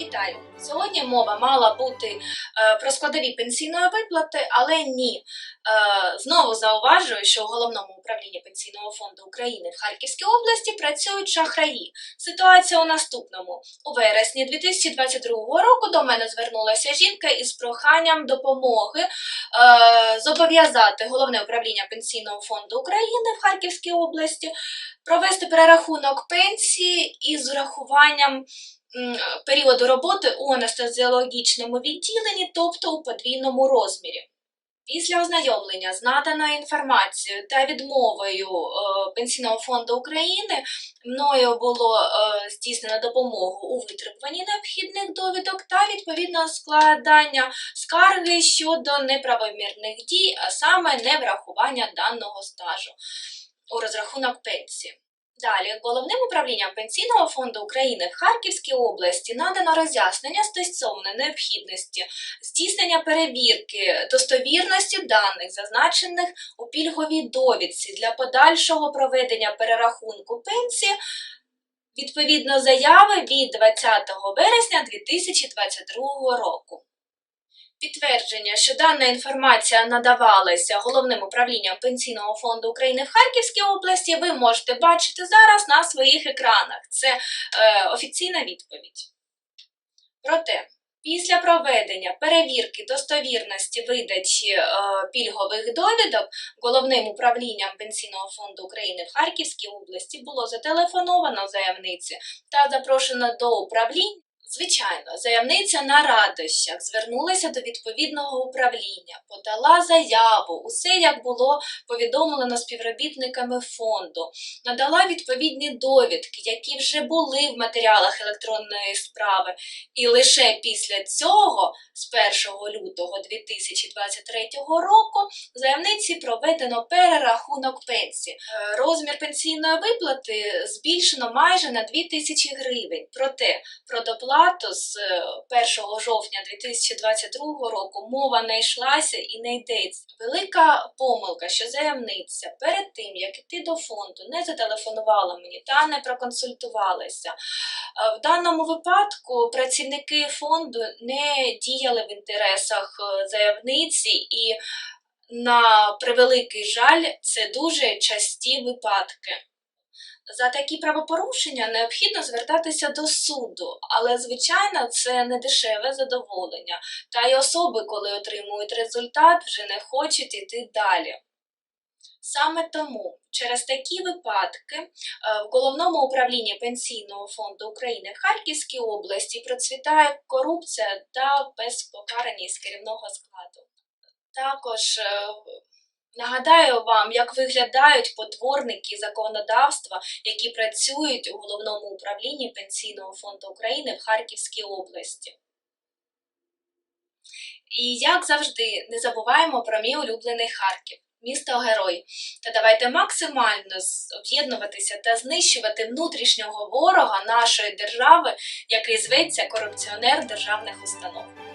Вітаю! Сьогодні мова мала бути е, про складові пенсійної виплати, але ні. Е, знову зауважую, що у головному управлінні пенсійного фонду України в Харківській області працюють шахраї. Ситуація у наступному: у вересні 2022 року до мене звернулася жінка із проханням допомоги е, зобов'язати головне управління пенсійного фонду України в Харківській області провести перерахунок пенсії із врахуванням м, періоду роботи у анестезіологічному відділенні, тобто у подвійному розмірі. Після ознайомлення з наданою інформацією та відмовою е, Пенсійного фонду України мною було е, здійснено допомогу у витребуванні необхідних довідок та відповідно складання скарги щодо неправомірних дій, а саме неврахування даного стажу у розрахунок пенсії. Далі, головним управлінням Пенсійного фонду України в Харківській області надано роз'яснення стосовно необхідності здійснення перевірки достовірності даних, зазначених у пільговій довідці для подальшого проведення перерахунку пенсії відповідно заяви від 20 вересня 2022 року. Підтвердження, що дана інформація надавалася головним управлінням Пенсійного фонду України в Харківській області, ви можете бачити зараз на своїх екранах. Це е, офіційна відповідь. Проте, після проведення перевірки достовірності видачі е, пільгових довідок головним управлінням Пенсійного фонду України в Харківській області було зателефоновано заявниці та запрошено до управління. Звичайно, заявниця на радощах звернулася до відповідного управління, подала заяву, усе як було повідомлено співробітниками фонду, надала відповідні довідки, які вже були в матеріалах електронної справи, і лише після цього, з 1 лютого 2023 року, заявниці проведено перерахунок пенсії. Е, Розмір пенсійної виплати збільшено майже на 2000 гривень. Проте про доплату з е, 1 жовтня 2022 року мова не йшлася і не йдеться. Велика помилка, що заявниця перед тим, як іти до фонду, не зателефонувала мені та не проконсультувалася. Е, В даному випадку працівники фонду не діяли в інтересах е, заявниці і на превеликий жаль, це дуже часті випадки. За такі правопорушення необхідно звертатися до суду, але звичайно це не дешеве задоволення. Та й особи, коли отримують результат, вже не хочуть іти далі. Саме тому через такі випадки е, в головному управлінні Пенсійного фонду України в Харківській області процвітає корупція та безпокараність керівного складу. Також е, Нагадаю вам, як виглядають потворники законодавства, які працюють у головному управлінні Пенсійного фонду України в Харківській області. І як завжди, не забуваємо про мій улюблений Харків, місто Герой. Та давайте максимально об'єднуватися та знищувати внутрішнього ворога нашої держави, який зветься корупціонер державних установ.